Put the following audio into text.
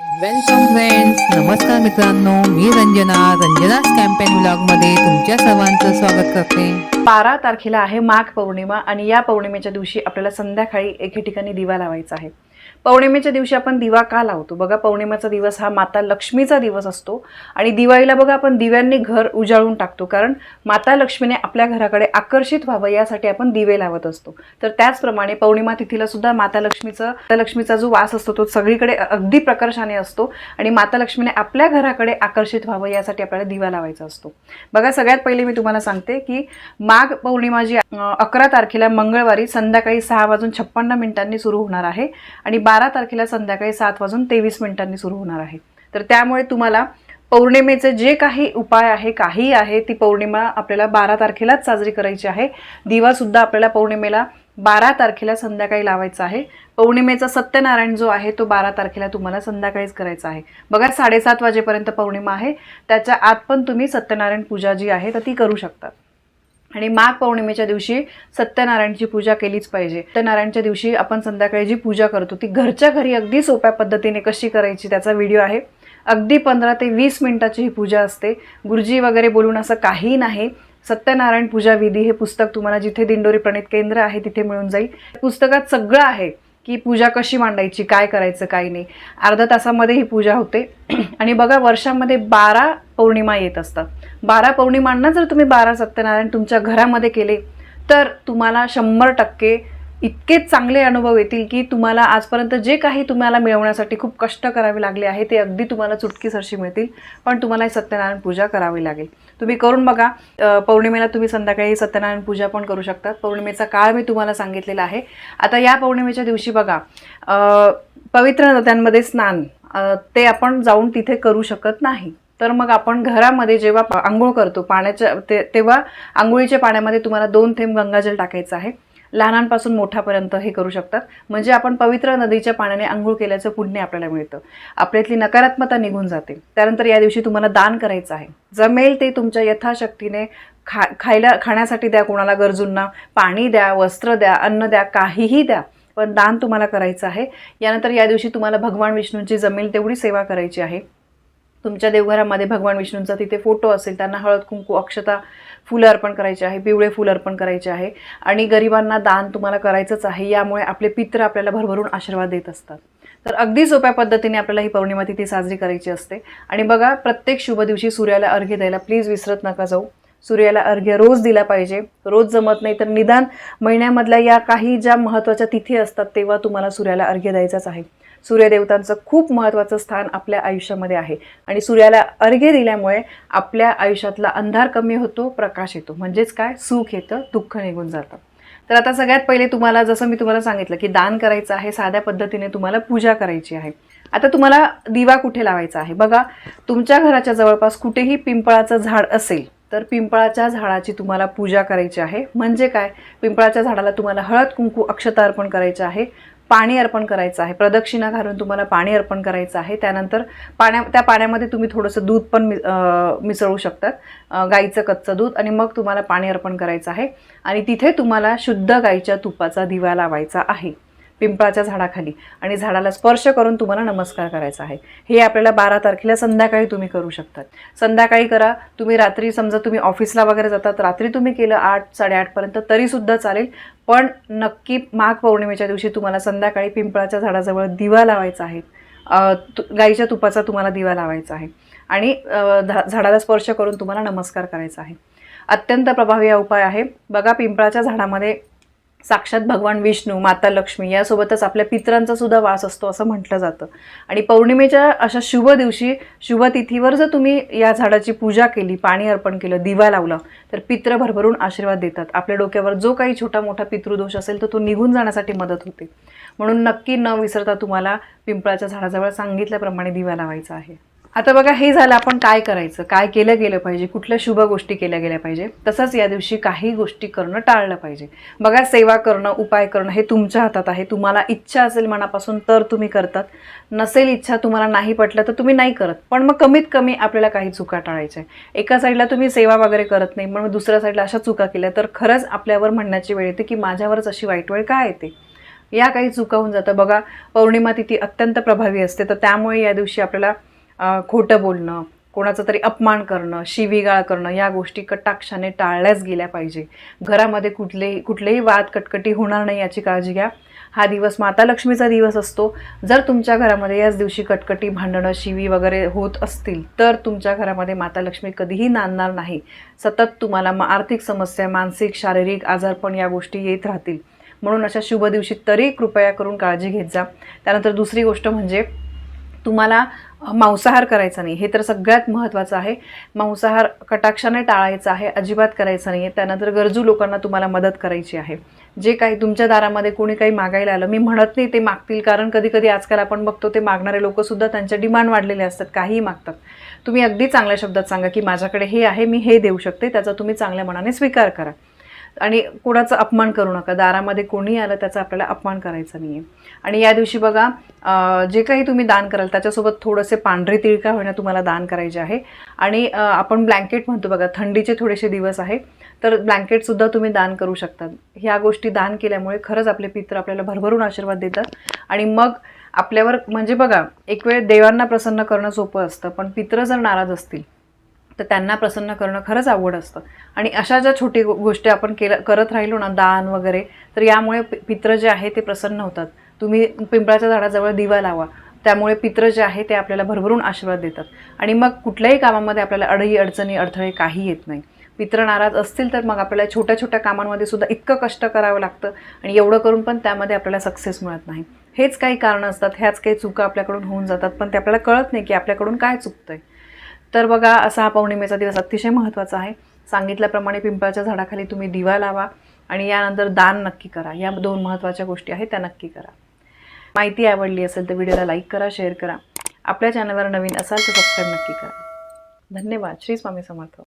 Welcome friends नमस्कार मित्रांनो मी Ranjana. रंजनाच campaign मध्ये तुमच्या सर्वांचं स्वागत करते. बारा तारखेला आहे माघ पौर्णिमा आणि या पौर्णिमेच्या दिवशी आपल्याला संध्याकाळी एके ठिकाणी दिवा लावायचा आहे. पौर्णिमेच्या दिवशी आपण दिवा का लावतो? बघा पौर्णिमेचा दिवस हा माता लक्ष्मीचा दिवस असतो आणि दिवाळीला बघा आपण दिव्यांनी घर उजाळून टाकतो. कारण माता लक्ष्मीने आपल्या घराकडे आकर्षित व्हावं यासाठी आपण दिवे लावत असतो. तर त्याचप्रमाणे पौर्णिमा तिथीला सुद्धा माता लक्ष्मीचं लक्ष्मीचा जो वास असतो तो सगळीकडे अगदी प्रकर्षाने असतो आणि माता लक्ष्मीने आपल्या घराकडे आकर्षित व्हावं यासाठी आपल्याला दिवा लावायचा असतो. बघा सगळ्यात पहिले मी तुम्हाला सांगते की माघ पौर्णिमा जी अकरा तारखेला मंगळवारी संध्याकाळी सहा वाजून छप्पन्न मिनिटांनी सुरू होणार आहे आणि बारा तारखेला संध्याकाळी सात वाजून तेवीस मिनिटांनी सुरू होणार आहे. तर त्यामुळे तुम्हाला पौर्णिमेचे जे काही उपाय आहे काही आहे ती पौर्णिमा आपल्याला बारा तारखेलाच साजरी करायची आहे. दिवासुद्धा आपल्याला पौर्णिमेला बारा तारखेला संध्याकाळी लावायचा आहे. पौर्णिमेचा सत्यनारायण जो आहे तो बारा तारखेला तुम्हाला संध्याकाळीच करायचा आहे. बघा साडेसात वाजेपर्यंत पौर्णिमा आहे. त्याच्या आत पण तुम्ही सत्यनारायण पूजा जी आहे तर ती करू शकता. आणि माघ पौर्णिमेच्या दिवशी सत्यनारायणची पूजा केलीच पाहिजे. सत्यनारायणच्या दिवशी आपण संध्याकाळी जी पूजा करतो ती घरच्या घरी अगदी सोप्या पद्धतीने कशी करायची त्याचा व्हिडिओ आहे. अगदी पंधरा ते वीस मिनिटाची ही पूजा असते. गुरुजी वगैरे बोलून असं काही नाही. सत्यनारायण पूजा विधी हे पुस्तक तुम्हाला जिथे दिंडोरी प्रणित केंद्र आहे तिथे मिळून जाईल. पुस्तकात सगळं आहे. की पूजा कशी मांडायची काय करायचं काय नाही. अर्धा तासामध्ये ही पूजा होते. आणि बघा वर्षामध्ये बारा पौर्णिमा येत असतात. बारा पौर्णिमांना जर तुम्ही बारा सत्यनारायण तुमच्या घरामध्ये केले तर तुम्हाला शंभर टक्के इतके चांगले अनुभव येतील की तुम्हाला आजपर्यंत जे काही तुम्हाला मिळवण्यासाठी खूप कष्ट करावे लागले आहे ते अगदी तुम्हाला चुटकीसरशी मिळतील. पण तुम्हाला ही सत्यनारायण पूजा करावी लागेल. तुम्ही करून बघा पौर्णिमेला तुम्ही संध्याकाळी सत्यनारायण पूजा पण करू शकता पौर्णिमेचा काळ मी तुम्हाला सांगितलेला आहे. आता या पौर्णिमेच्या दिवशी बघा पवित्र नद्यांमध्ये स्नान ते आपण जाऊन तिथे करू शकत नाही. तर मग आपण घरामध्ये जेव्हा आंघोळ करतो पाण्याच्या ते तेव्हा आंघोळीच्या पाण्यामध्ये तुम्हाला दोन थेंब गंगाजल टाकायचं आहे. लहानांपासून मोठ्यापर्यंत हे करू शकतात. म्हणजे आपण पवित्र नदीच्या पाण्याने आंघोळ केल्याचं पुण्य आपल्याला मिळतं. आपल्यातली नकारात्मकता निघून जाते. त्यानंतर या दिवशी तुम्हाला दान करायचं आहे. जमेल ते तुमच्या यथाशक्तीने खा खायला खाण्यासाठी द्या कोणाला गरजूंना. पाणी द्या वस्त्र द्या अन्न द्या काहीही द्या. पण दान तुम्हाला करायचं आहे. यानंतर या दिवशी तुम्हाला भगवान विष्णूंची जमेल तेवढी सेवा करायची आहे. तुमच्या देवघरामध्ये भगवान विष्णूंचा तिथे फोटो असेल त्यांना हळद कुंकू अक्षता फुलं अर्पण करायचे आहे पिवळे फुलं अर्पण करायचे आहे आणि गरिबांना दान तुम्हाला करायचंच आहे यामुळे आपले पित्र आपल्याला भरभरून आशीर्वाद देत असतात. तर अगदी सोप्या पद्धतीने आपल्याला ही पौर्णिमा तिथे साजरी करायची असते. आणि बघा प्रत्येक शुभ दिवशी सूर्याला अर्घ्य द्यायला प्लीज विसरत नका जाऊ. सूर्याला अर्घ्य रोज दिला पाहिजे. रोज जमत नाही तर निदान महिन्यामधल्या या काही ज्या महत्त्वाच्या तिथी असतात तेव्हा तुम्हाला सूर्याला अर्घ्य द्यायचाच आहे. सूर्यदेवतांचं खूप महत्त्वाचं स्थान आपल्या आयुष्यामध्ये आहे. आणि सूर्याला अर्घ्य दिल्यामुळे आपल्या आयुष्यातला अंधार कमी होतो प्रकाश येतो. म्हणजेच काय? सुख येतं दुःख निघून जातं. तर आता सगळ्यात पहिले तुम्हाला जसं मी तुम्हाला सांगितलं की दान करायचं आहे साध्या पद्धतीने तुम्हाला पूजा करायची आहे. आता तुम्हाला दिवा कुठे लावायचा आहे? बघा तुमच्या घराच्या जवळपास कुठेही पिंपळाचं झाड असेल तर पिंपळाच्या झाडाची तुम्हाला पूजा करायची आहे. म्हणजे काय? पिंपळाच्या झाडाला तुम्हाला हळद कुंकू अक्षता अर्पण करायचं आहे. पाणी अर्पण करायचं आहे. प्रदक्षिणा घालून तुम्हाला पाणी अर्पण करायचं आहे. त्यानंतर पाण्या त्या पाण्यामध्ये तुम्ही थोडंसं दूध पण मि मिसळू शकतात. गाईचं कच्चं दूध आणि मग तुम्हाला पाणी अर्पण करायचं आहे. आणि तिथे तुम्हाला शुद्ध गाईच्या तुपाचा दिवा लावायचा आहे. पिंपळाच्या झाडाखाली. आणि झाडाला स्पर्श करून तुम्हाला नमस्कार करायचा आहे. हे आपल्याला बारा तारखेला संध्याकाळी तुम्ही करू शकतात. संध्याकाळी करा. तुम्ही रात्री समजा तुम्ही ऑफिसला वगैरे जातात रात्री तुम्ही केलं आठ साडेआठपर्यंत तरीसुद्धा चालेल. पण नक्की माघ पौर्णिमेच्या दिवशी तुम्हाला संध्याकाळी पिंपळाच्या झाडाजवळ दिवा लावायचा आहे. तु- गाईच्या तुपाचा तुम्हाला दिवा लावायचा आहे. आणि झाडाला स्पर्श करून तुम्हाला नमस्कार करायचा आहे. अत्यंत प्रभावी हा उपाय आहे. बघा पिंपळाच्या झाडामध्ये साक्षात भगवान विष्णू माता लक्ष्मी यासोबतच आपल्या पित्रांचा सुद्धा वास असतो असं म्हटलं जातं. आणि पौर्णिमेच्या अशा शुभ दिवशी शुभ तिथीवर जर तुम्ही या झाडाची पूजा केली पाणी अर्पण केलं दिवा लावला तर पित्र भरभरून आशीर्वाद देतात. आपल्या डोक्यावर जो काही छोटा मोठा पितृदोष असेल तर तो निघून जाण्यासाठी मदत होते. म्हणून नक्की न विसरता तुम्हाला पिंपळाच्या झाडाजवळ सांगितल्याप्रमाणे दिवा लावायचा आहे. आता बघा हे झालं आपण काय करायचं? काय केलं गेलं पाहिजे? कुठल्या शुभ गोष्टी केल्या गेल्या पाहिजे? तसंच या दिवशी काही गोष्टी करणं टाळलं पाहिजे. बघा सेवा करणं उपाय करणं हे तुमच्या हातात आहे. तुम्हाला इच्छा असेल मनापासून तर तुम्ही करतात. नसेल इच्छा तुम्हाला नाही पटलं तर तुम्ही नाही करत. पण मग कमीत कमी आपल्याला काही चुका टाळायच्या एका साईडला तुम्ही सेवा वगैरे करत नाही मग दुसऱ्या साईडला अशा चुका केल्या तर खरंच आपल्यावर म्हणण्याची वेळ येते की माझ्यावरच अशी वाईट वेळ काय येते? या काही चुका होऊन जातं बघा पौर्णिमा तिथी अत्यंत प्रभावी असते तर त्यामुळे या दिवशी आपल्याला खोटं बोलणं कोणाचा तरी अपमान करणं शिवीगाळ करणं या गोष्टी कटाक्षाने टाळल्याच गेल्या पाहिजे. घरामध्ये कुठलेही कुठलेही वाद कटकटी होणार नाही याची काळजी घ्या. हा दिवस माता लक्ष्मीचा दिवस असतो. जर तुमच्या घरामध्ये याच दिवशी कटकटी भांडणं शिवी वगैरे होत असतील तर तुमच्या घरामध्ये माता लक्ष्मी कधीही नांदणार नाही. सतत तुम्हाला म आर्थिक समस्या मानसिक शारीरिक आजारपण या गोष्टी येत राहतील. म्हणून अशा शुभ दिवशी तरी कृपया करून काळजी घेत जा. त्यानंतर दुसरी गोष्ट म्हणजे तुम्हाला मांसाहार करायचा नाही. हे तर सगळ्यात महत्त्वाचं आहे. मांसाहार कटाक्षाने टाळायचा आहे अजिबात करायचा नाही आहे त्यानंतर गरजू लोकांना तुम्हाला मदत करायची आहे. जे काही तुमच्या दारामध्ये कोणी काही मागायला आलं मी म्हणत नाही ते मागतील कारण कधी कधी आजकाल आपण बघतो ते मागणारे लोकंसुद्धा त्यांच्या डिमांड वाढलेले असतात काहीही मागतात. तुम्ही अगदी चांगल्या शब्दात सांगा की माझ्याकडे हे आहे मी हे देऊ शकते त्याचा तुम्ही चांगल्या मनाने स्वीकार करा. आणि कोणाचा अपमान करू नका. दारामध्ये कोणी आलं त्याचा आपल्याला अपमान करायचा नाही आहे आणि या दिवशी बघा जे काही तुम्ही दान कराल त्याच्यासोबत थोडेसे पांढरे तिळ का होईना तुम्हाला दान करायचे आहे. आणि आपण ब्लँकेट म्हणतो बघा थंडीचे थोडेसे दिवस आहे तर ब्लँकेटसुद्धा तुम्ही दान करू शकता. ह्या गोष्टी दान केल्यामुळे खरंच आपले पित्र आपल्याला भरभरून आशीर्वाद देतात. आणि मग आपल्यावर म्हणजे बघा एक वेळ देवांना प्रसन्न करणं सोपं असतं पण पित्र जर नाराज असतील तर त्यांना प्रसन्न करणं खरंच आवड असतं. आणि अशा ज्या छोटी गो- गोष्टी आपण केलं करत राहिलो ना दान वगैरे तर यामुळे पित्र जे आहे ते प्रसन्न होतात. तुम्ही पिंपळाच्या झाडाजवळ दिवा लावा. त्यामुळे पित्र जे आहे ते आपल्याला भरभरून आशीर्वाद देतात. आणि मग कुठल्याही कामामध्ये आपल्याला अडई अडचणी अडथळे काही येत नाही. पित्र नाराज असतील तर मग आपल्याला छोट्या छोट्या कामांमध्ये सुद्धा इतकं कष्ट करावं लागतं आणि एवढं करून पण त्यामध्ये आपल्याला सक्सेस मिळत नाही. हेच काही कारणं असतात ह्याच काही चुका आपल्याकडून होऊन जातात पण ते आपल्याला कळत नाही की आपल्याकडून काय चुकतं आहे तर बघा असा हा पौर्णिमेचा दिवस अतिशय महत्त्वाचा आहे. सांगितल्याप्रमाणे पिंपळाच्या झाडाखाली तुम्ही दिवा लावा आणि यानंतर दान नक्की करा. या दोन महत्त्वाच्या गोष्टी आहेत त्या नक्की करा. माहिती आवडली असेल तर व्हिडिओला लाईक करा शेअर करा. आपल्या चॅनलवर नवीन असाल तर सबस्क्राईब नक्की करा. धन्यवाद. श्री स्वामी समर्थ.